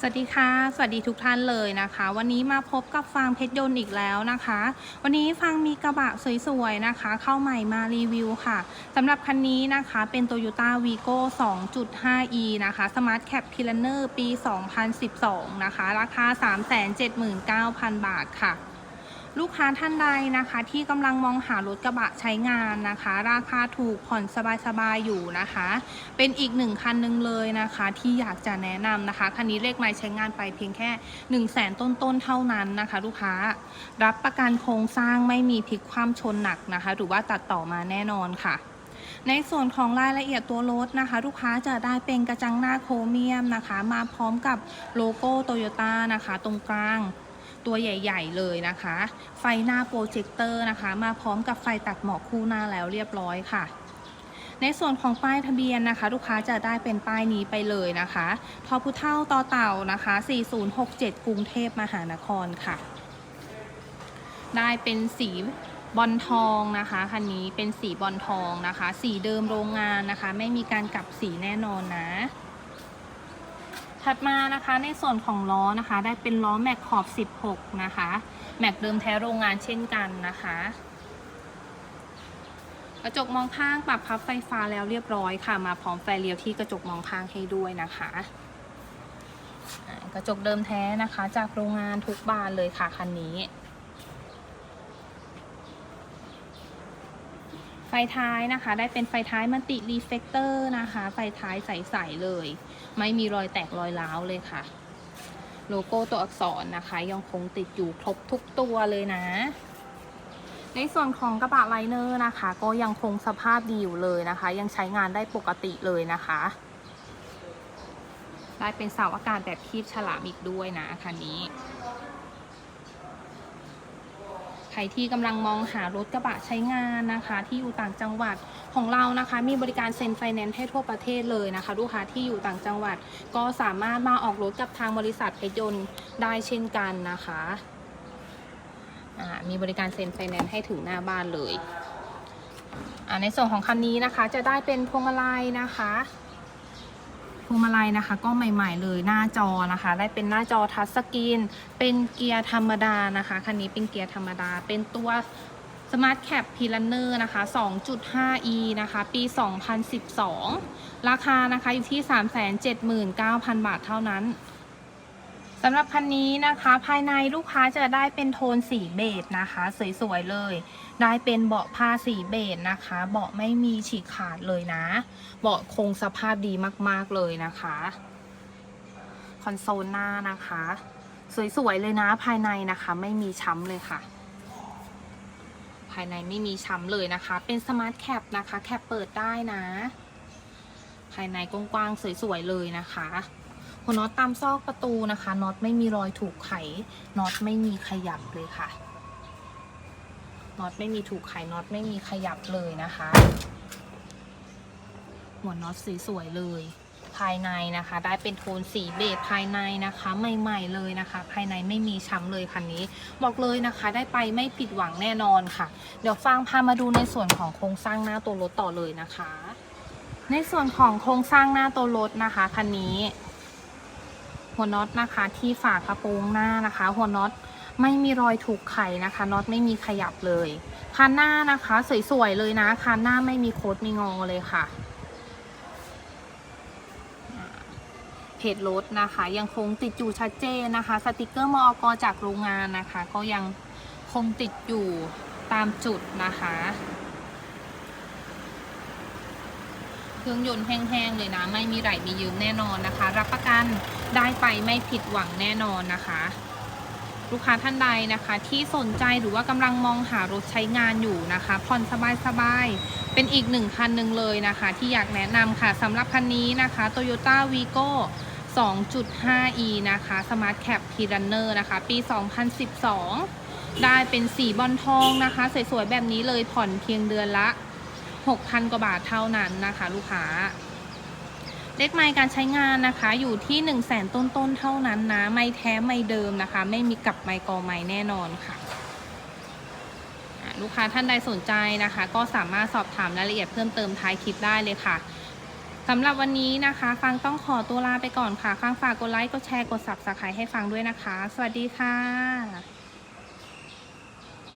สวัสดีค่ะ สวัสดีทุกท่านเลยนะคะ วันนี้มาพบกับฟางเพชรยนต์อีกแล้วนะคะ วันนี้ฟางมีกระบะสวยๆนะคะ เข้าใหม่มารีวิวค่ะสำหรับคันนี้นะคะเป็น Toyota Vigo 2.5e นะคะ Smart Cap Planner ปี 2012 นะคะ ราคา 379,000 บาทค่ะ ลูกค้าท่านใดนะคะ ที่กำลังมองหารถกระบะใช้งานนะคะ ราคาถูกผ่อนสบายๆอยู่นะคะ เป็นอีกหนึ่งคันหนึ่งเลยนะคะ ที่อยากจะแนะนำนะคะคันนี้เลขไม้ใช้งานไปเพียงแค่1 0 0 0 0แสนต้นๆเท่านั้นนะคะ ลูกค้ารับประกันโครงสร้างไม่มีพลิกคว่ำชนหนักนะคะ หรือว่าตัดต่อมาแน่นอนค่ะ ในส่วนของรายละเอียดตัวรถนะคะ ลูกค้าจะได้เป็นกระจังหน้าโครเมียมนะคะ มาพร้อมกับโลโก้โตโยต้านะคะ ตรงกลาง ตัวใหญ่ ๆ เลยนะคะ ไฟหน้าโปรเจคเตอร์นะคะ มาพร้อมกับไฟตัดหมอกคู่หน้าแล้วเรียบร้อยค่ะ ในส่วนของป้ายทะเบียนนะคะ ลูกค้าจะได้เป็นป้ายนี้ไปเลยนะคะทอพุเท่าต่อเต่านะคะ 4067 กรุงเทพมหานครค่ะ ได้เป็นสีบอลทองนะคะคันนี้เป็นสีบอลทองนะคะ สีเดิมโรงงานนะคะ ไม่มีการกลับสีแน่นอนนะ ถัดมานะคะในส่วนของล้อนะคะ ได้เป็นล้อแม็กขอบ 16 นะคะ แม็กเดิมแท้โรงงานเช่นกันนะคะ กระจกมองข้างปรับพับไฟฟ้าแล้วเรียบร้อยค่ะ มาพร้อมไฟเลี้ยวที่กระจกมองข้างให้ด้วยนะคะกระจกเดิมแท้นะคะ จากโรงงานทุกบานเลยค่ะคันนี้ ไฟ ท้ายนะคะ ได้เป็นไฟท้ายมัลติรีเฟกเตอร์นะคะ ไฟท้ายใสๆเลย ไม่มีรอยแตกรอยร้าวเลยค่ะ โลโก้ตัวอักษรนะคะ ยังคงติดอยู่ครบทุกตัวเลยนะ ในส่วนของกระบะไลเนอร์นะคะ ก็ยังคงสภาพดีอยู่เลยนะคะ ยังใช้งานได้ปกติเลยนะคะ ได้เป็นเสาอากาศแบบคีบฉลามอีกด้วยนะคันนี้ ใค รที่กำลังมองหารถกระบะใช้งานนะคะ ที่อยู่ต่างจังหวัดของเรานะคะ มีบริการเซ็นไฟแนนซ์ให้ทั่วประเทศเลยนะคะ ลูกค้าที่อยู่ต่างจังหวัด ก็สามารถมาออกรถกับทางบริษัทเพชรยนต์ได้เช่นกันนะคะมีบริการเซ็นไฟแนนซ์ให้ถึงหน้าบ้านเลยในส่วนของคันนี้นะคะจะได้เป็นพวงมาลัยนะคะ พวงมาลัยนะคะ ก็ใหม่ ๆ เลยหน้าจอนะคะ ได้เป็นหน้าจอทัชสกรีน เป็นเกียร์ธรรมดานะคะคันนี้เป็นเกียร์ธรรมดา เป็นตัว Smart Cap p l a n n e r นะคะ 2.5e นะคะ ปี 2012 ราคานะคะอยู่ที่ 379,000 บาทเท่านั้น สำหรับคันนี้นะคะ ภายในลูกค้าจะได้เป็นโทนสีเบจนะคะ สวยๆเลย ได้เป็นเบาะผ้าสีเบจนะคะ เบาะไม่มีฉีกขาดเลยนะ เบาะคงสภาพดีมากๆเลยนะคะ คอนโซลหน้านะคะ สวยๆเลยนะภายในนะคะ ไม่มีช้ำเลยค่ะ ภายในไม่มีช้ำเลยนะคะ เป็นสมาร์ทแคปนะคะ แคปเปิดได้นะ ภายในกว้างๆสวยๆเลยนะคะ หัวน็อตตามซอกประตูนะคะน็อตไม่มีรอยถูกไขน็อตไม่มีขยับเลยค่ะน็อตไม่มีถูกไขน็อตไม่มีขยับเลยนะคะ หัวน็อตสวยๆเลย ภายในนะคะ ได้เป็นโทนสีเบจภายในนะคะ ใหม่ๆเลยนะคะ ภายในไม่มีช้ำเลยคันนี้ บอกเลยนะคะ ได้ไปไม่ผิดหวังแน่นอนค่ะ เดี๋ยวฟังพามาดูในส่วนของโครงสร้างหน้าตัวรถต่อเลยนะคะ ในส่วนของโครงสร้างหน้าตัวรถนะคะคันนี้ หัวน็อตนะคะที่ฝากระโปรงหน้านะคะ หัวน็อตไม่มีรอยถูกไขนะคะน็อตไม่มีขยับเลยคันหน้านะคะ สวยๆเลยนะคันหน้าไม่มีโคดมีงอเลยค่ะเพจรถนะคะ ยังคงติดอยู่ชัดเจนนะคะ สติกเกอร์มอกจากโรงงานนะคะ ก็ยังคงติดอยู่ตามจุดนะคะ เครื่องยนต์แห้งๆเลยนะ ไม่มีไหลมียืมแน่นอนนะคะ รับประกันได้ไปไม่ผิดหวังแน่นอนนะคะ ลูกค้าท่านใดนะคะ ที่สนใจหรือว่ากำลังมองหารถใช้งานอยู่นะคะผ่อนสบายๆเป็นอีกหนึ่งคันหนึ่งเลยนะคะ ที่อยากแนะนำค่ะสำหรับคันนี้นะคะ Toyota Vigo 2.5e นะคะ Smart Cap p r u n n e r นะคะ ปี 2012 ได้เป็นสีบอลทองนะคะ สวยๆ แบบนี้เลยผ่อนเพียงเดือนละ 6,000 กว่าบาทเท่านั้นนะคะ ลูกค้า เลขไมล์การใช้งานนะคะ อยู่ที่ 1 0 0 0 0แสนต้นๆเท่านั้นนะ ไม่แท้ไม่เดิมนะคะ ไม่มีกลับไมล์กอไมล์แน่นอนค่ะอะลูกค้าท่านใดสนใจนะคะ ก็สามารถสอบถามรายละเอียดเพิ่มเติมท้ายคลิปได้เลยค่ะสำหรับวันนี้นะคะ ฟังต้องขอตัวลาไปก่อนค่ะ ฟังฝากกดไลค์ กดแชร์ กด subscribe ให้ฟังด้วยนะคะ สวัสดีค่ะ